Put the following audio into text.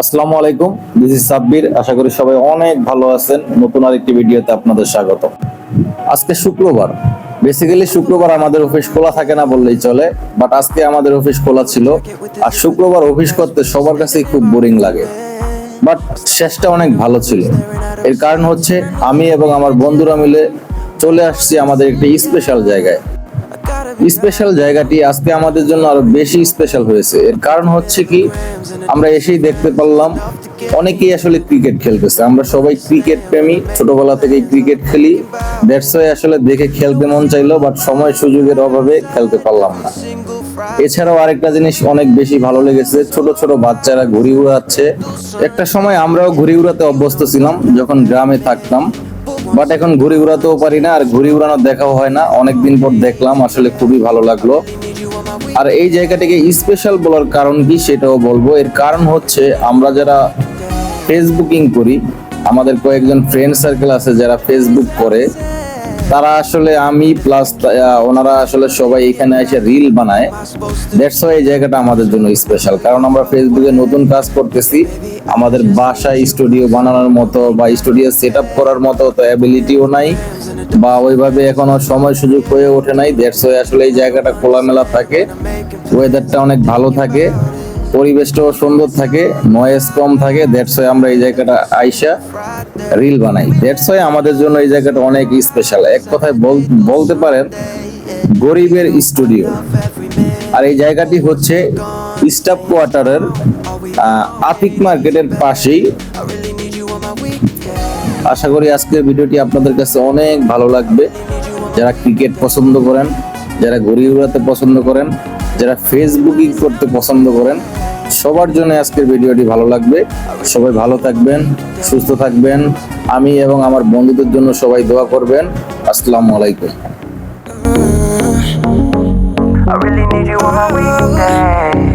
আসসালামু আলাইকুম this is Sabbir. আশা করি সবাই অনেক ভালো আছেন। নতুন আরেকটি ভিডিওতে আপনাদের স্বাগত। আজকে শুক্রবার। বেসিক্যালি শুক্রবার আমাদের অফিস খোলা থাকে না বললেই চলে বাট আজকে আমাদের অফিস খোলা ছিল। আর শুক্রবার অফিস করতে সবার কাছেই খুব বোরিং লাগে। বাট শেষটা অনেক ভালো ছিল। এর কারণ হচ্ছে আমি এবং আমার বন্ধুরা মিলে চলে আসছি আমাদের একটি স্পেশাল জায়গায়। স্পেশাল জায়গাটি আজকে আমাদের জন্য আরও বেশি স্পেশাল হয়েছে। এর কারণ হচ্ছে কি, আমরা এসেই দেখতে পারলাম, অনেকেই আসলে ক্রিকেট খেলতেছে। আমরা সবাই ক্রিকেট প্রেমী, ছোটবেলা থেকেই ক্রিকেট খেলি। দ্যাটস আসলে দেখে খেলতে মন চাইলো বাট সময় সুযোগের অভাবে খেলতে পারলাম না। এছাড়াও আরেকটা জিনিস অনেক বেশি ভালো লেগেছে, ছোট ছোট বাচ্চারা ঘুড়ি উড়াচ্ছে। একটা সময় আমরাও ঘুড়ি উড়াতে অভ্যস্ত ছিলাম, যখন গ্রামে থাকতাম। বাট এখন ঘুরি উড়াতেও পারি না, আর ঘুরি ঘুরানো দেখাও হয় না। অনেকদিন পর দেখলাম, আসলে খুবই ভালো লাগল। আর এই জায়গাটিকে স্পেশাল বলার কারণ কি সেটাও বলব। এর কারণ হচ্ছে, আমরা যারা ফেসবুকিং করি, আমাদের কয়েকজন ফ্রেন্ড সার্কেল আছে যারা ফেসবুক করে তারা আসলে আমি প্লাস ওনারা আসলে সবাই এখানে এসে রিল বানায়। দ্যাটস এই জায়গাটা আমাদের জন্য স্পেশাল কারণ আমরা ফেসবুকে নতুন কাজ করতেছি। আমাদের বাসায় স্টুডিও বানানোর মতো বা স্টুডিও সেট আপ করার মতো তো অ্যাবিলিটিও নাই বা ওইভাবে এখনও সময় সুযোগ হয়ে ওঠে নাই। দ্যাটস আসলে এই জায়গাটা খোলামেলা থাকে। ওয়েদারটা অনেক ভালো থাকে। পরিবেশটাও সুন্দর থাকে নয়েজ কম থাকে দ্যাটস আমরা এই জায়গাটা আইসা রিল বানাই। দ্যাটস আমাদের জন্য এই জায়গাটা অনেক স্পেশাল এক কথায় বল- বলতে পারেন, গরিবের স্টুডিও আর এই জায়গাটি হচ্ছে স্টাফ কোয়ার্টারের আতিক মার্কেটের পাশেই। আশা করি আজকের ভিডিওটি আপনাদের কাছে অনেক ভালো লাগবে। যারা ক্রিকেট পছন্দ করেন, যারা ঘুরি উড়াতে পছন্দ করেন যারা ফেসবুকিং করতে পছন্দ করেন, সবার জন্য আজকের ভিডিওটি ভালো লাগবে। সবাই ভালো থাকবেন, সুস্থ থাকবেন। আমি এবং আমার বন্ধুদের জন্য সবাই দোয়া করবেন। আসসালামু আলাইকুম। I really need you on my weekday.